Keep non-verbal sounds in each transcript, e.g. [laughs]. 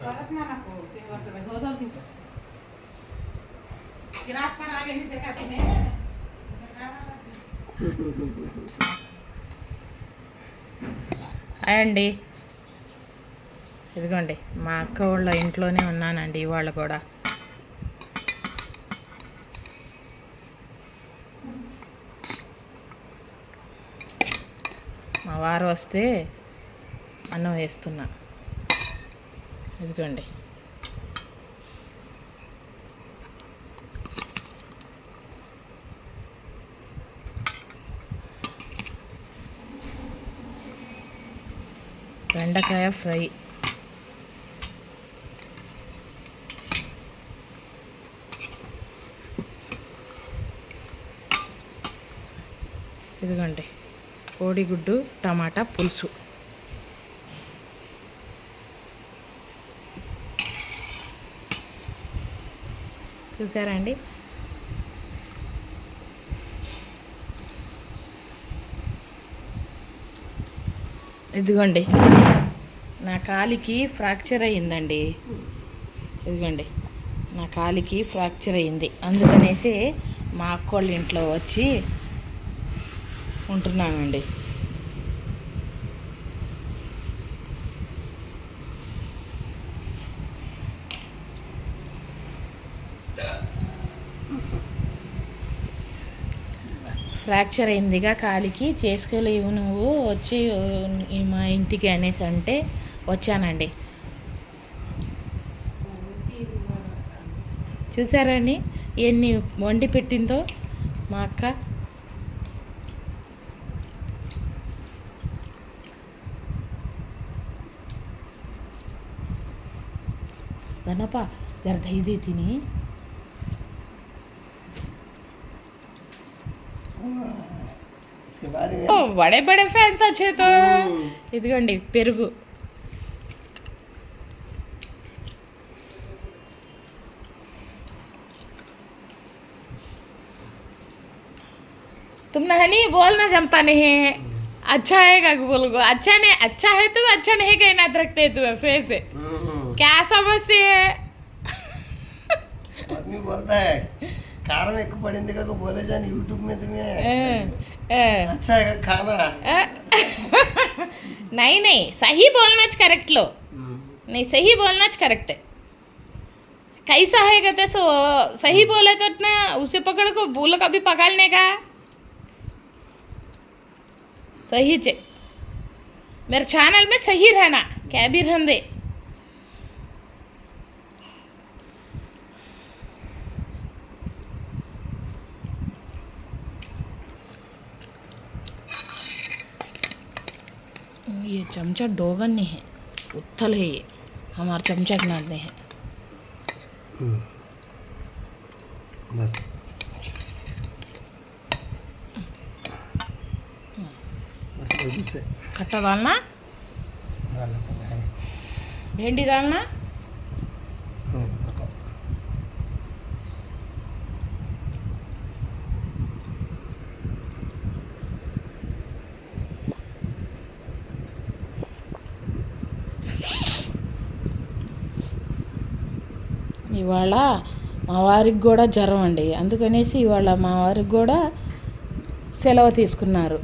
परत ना नको ते वरती धो धो तिथं गिराक पण आगे नाही सेकाती ने హాయ్ అండి ఇదిగోండి మా అక్క వాళ్ళ ఇంట్లోనే ఉన్నానండి ఇవాళ కూడా వారు వస్తే అన్నం వేస్తున్నా. ఇదిగోండి. బెండకాయ ఫ్రై. ఇదిగోండి. కోడిగుడ్డు టమాటా పులుసు. చూసారా అండి? ఇదిగోండి. నా కాలికి ఫ్రాక్చర్ అయ్యిందండి. ఇదిగోండి. నా కాలికి ఫ్రాక్చర్ అయ్యింది. అందుకనేసి మా అక్కోళ్ళ ఇంట్లో వచ్చి ఉంటున్నామండి ఫ్రాక్చర్ అయిందిగా కాలికి. చేసుకోలేవు నువ్వు. వచ్చి మా ఇంటికి అనేసి అంటే వచ్చానండి. చూసారండి ఎన్ని వండి పెట్టిందో మా అక్క. గణప జర దైదే తిని इसके बारे में ఓ బడే బడే ఫ్యాన్స్ వచ్చేతో ఇదిగోండి పెరుగు तुम नहीं बोलना जमता नहीं है अच्छा है का बोल गो अच्छा नहीं अच्छा है तो अच्छा नहीं कहना रखते तुम्हें फेस से हम्म, क्या समझते है आदमी बोलता है కారం ఎక్కువ పడింది కాక बोले जान यूट्यूब में तुम्हें अच्छा है खाना नहीं नहीं सही बोलना करेक्ट लो नहीं सही बोलना करेक्ट है कैसा है कहते सो सही बोले तो ना उसे पकड़ को बोलो कभी पकड़ने का सही चे मेरे चैनल में सही रहना क्या भी रहने ये चमचा डोगन नहीं है उत्थल है ये। हमारे चमचा के नाते हैं। बस। बस से। खट्टा डालना। डालना तो है। भिंडी डालना। ఇవాళ మా వారికి కూడా జ్వరం అండి. అందుకనేసి ఇవాళ మా వారికి కూడా సెలవు తీసుకున్నారు.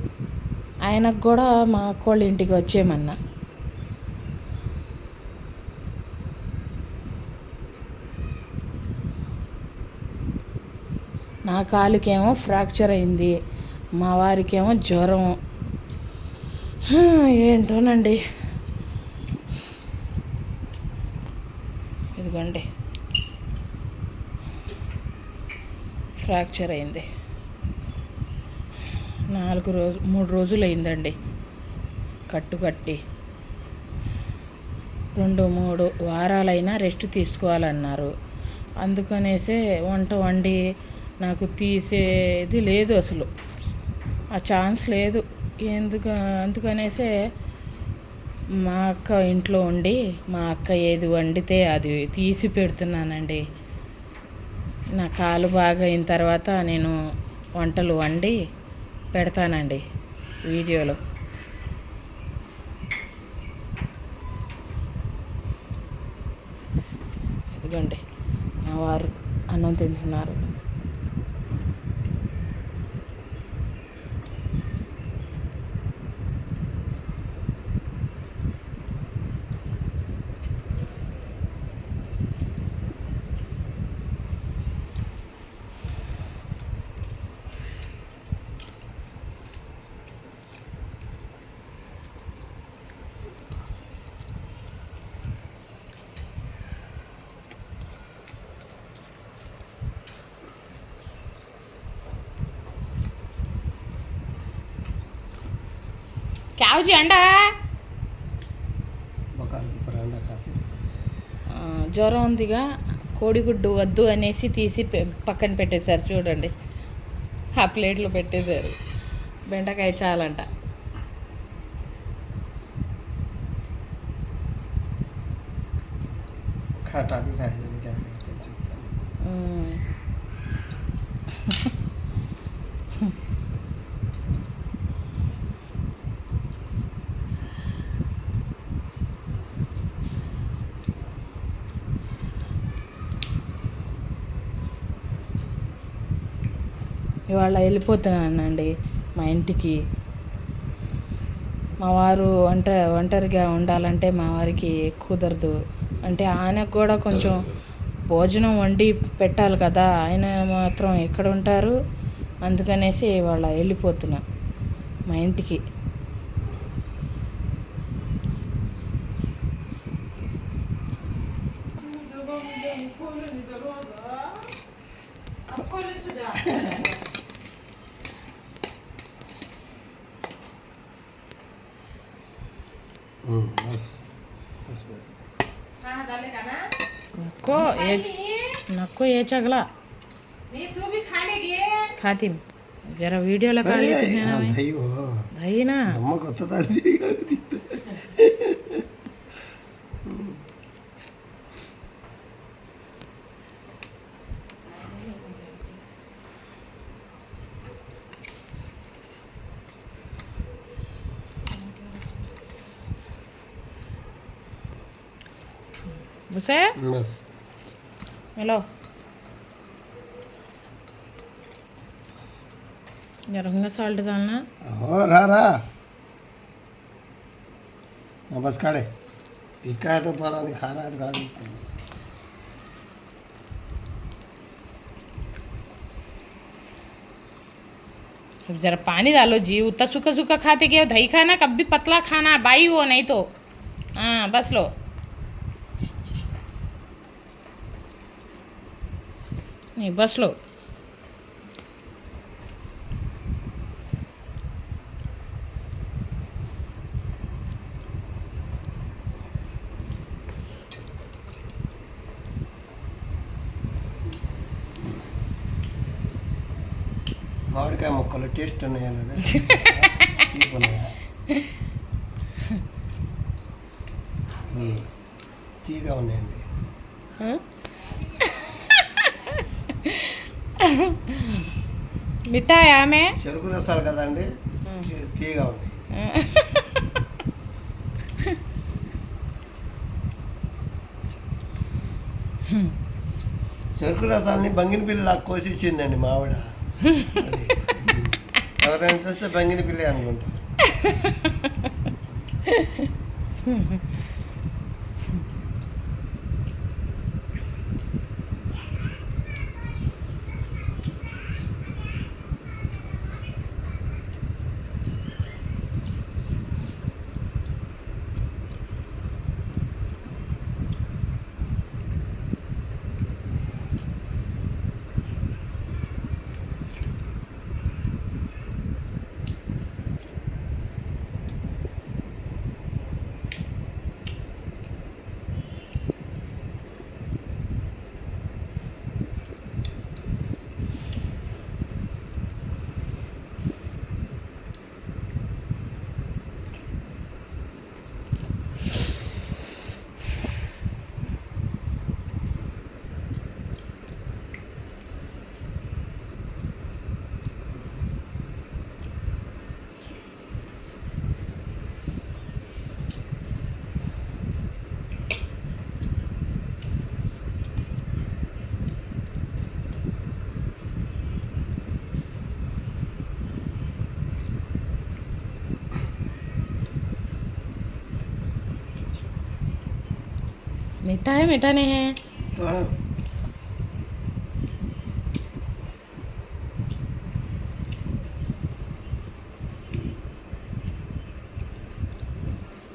ఆయనకు కూడా మా అక్కోళ్ళ ఇంటికి వచ్చేయమన్నా. నా కాలుకేమో ఫ్రాక్చర్ అయింది. మా వారికేమో జ్వరం ఏంటోనండి ఇదిగోండి ఫ్రాక్చర్ అయింది. నాలుగు రోజు మూడు రోజులు అయిందండి కట్టు కట్టి. రెండు మూడు వారాలైనా రెస్ట్ తీసుకోవాలన్నారు. అందుకనేసే వంట వండి నాకు తీసేది లేదు అసలు. ఆ ఛాన్స్ లేదు. ఎందుకు అందుకనేసే మా అక్క ఇంట్లో ఉండి మా అక్క ఏది వండితే అది తీసి పెడుతున్నానండి. నా కాలు బాగా అయిన తర్వాత నేను వంటలు వండి పెడతానండి వీడియోలో. ఎందుకండి మా వారు అన్నం తింటున్నారు. క్యావ్ అండా बकार की परांडा खाते ఆ, జ్వరం ఉందిగా కోడిగుడ్డు వద్దు అనేసి తీసి పె- పక్కన పెట్టేశారు చూడండి ఆ ప్లేట్లో పెట్టేశారు బెండకాయ చాలంట खाटा ఇవాళ వెళ్ళిపోతున్నానండి మా ఇంటికి. మా వారు ఒంట ఒంటరిగా ఉండాలంటే మా వారికి కుదరదు. అంటే ఆయనకు కూడా కొంచెం భోజనం వండి పెట్టాలి కదా ఆయన మాత్రం ఎక్కడ ఉంటారు? అందుకనేసి వాళ్ళ వెళ్ళిపోతున్నా మా ఇంటికి. नको याच नको याच्यागला खातीन जरा व्हिडिओला काढली दही ना मग होतं బుసే बस मिलो जरा साल्ट डालना हो रहा रहा हाँ बस काढ़े टिक्का है तो परा नहीं खा रहा है तो खा देते हैं। अब जरा पानी डालो जी उतना सूखा सूखा खाते क्या दही खाना कभी पतला खाना बाई वो नहीं तो। हाँ बस लो। నీ బస్సులో. మామిడికాయ ముక్కలు టేస్ట్ ఉన్నాయా [laughs] తీగా ఉన్నాయండి. ఆమె? చెరుకు రసాలు కదండి. తీగా ఉంది. చెరుకు రసాలని బంగిన పిల్ల కోసి ఇచ్చిందండి మా ఆవిడ. అది. ఉమ్. ఎవరైనా చూస్తే బంగిన పిల్ల అనుకుంటారు मिठा है मीठा नहीं है ఆ,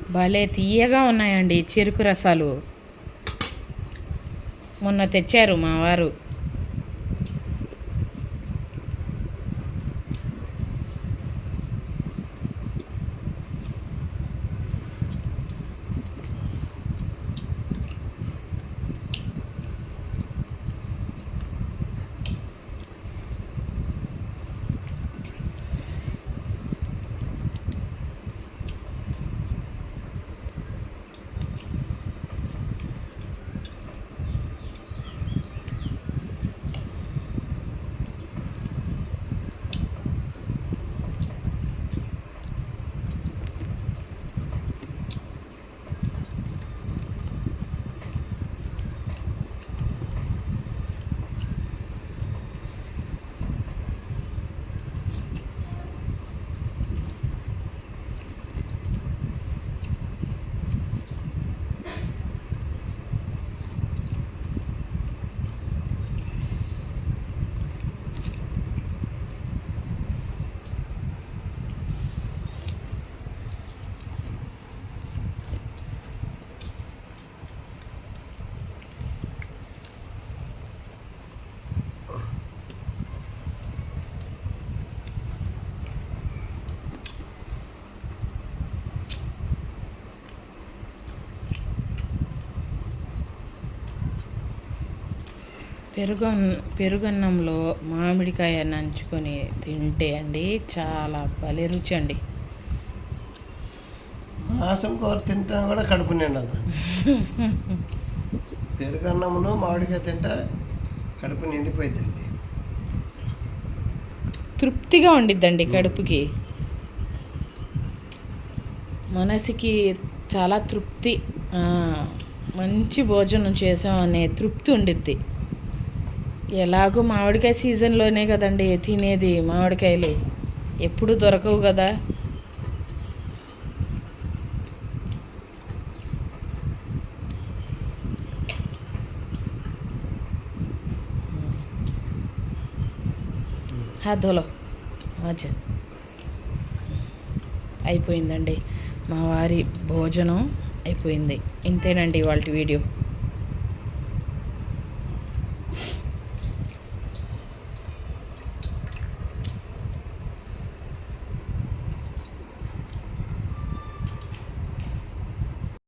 భలే తీయగా ఉన్నాయండి చెరుకు రసాలు మొన్న తెచ్చారు మా వారు పెరుగు పెరుగన్నంలో మామిడికాయ నంచుకొని తింటే అండి చాలా భలే రుచి అండి మాంసం కూర తింటా కూడా కడుపు నిండదు. [laughs] పెరుగన్నమును మామిడికాయ తింటా కడుపు నిండిపోయిందండి తృప్తిగా ఉండిద్దండి కడుపుకి. మనసుకి చాలా తృప్తి. మంచి భోజనం చేసాం అనే తృప్తి ఉండిద్ది. ఎలాగో మామిడికాయ సీజన్లోనే కదండి తినేది మామిడికాయలు. ఎప్పుడు దొరకవు కదా. ధోలో అచ్చా అయిపోయిందండి. మా వారి భోజనం అయిపోయింది. ఇంతేనండి వాళ్ళ వీడియో.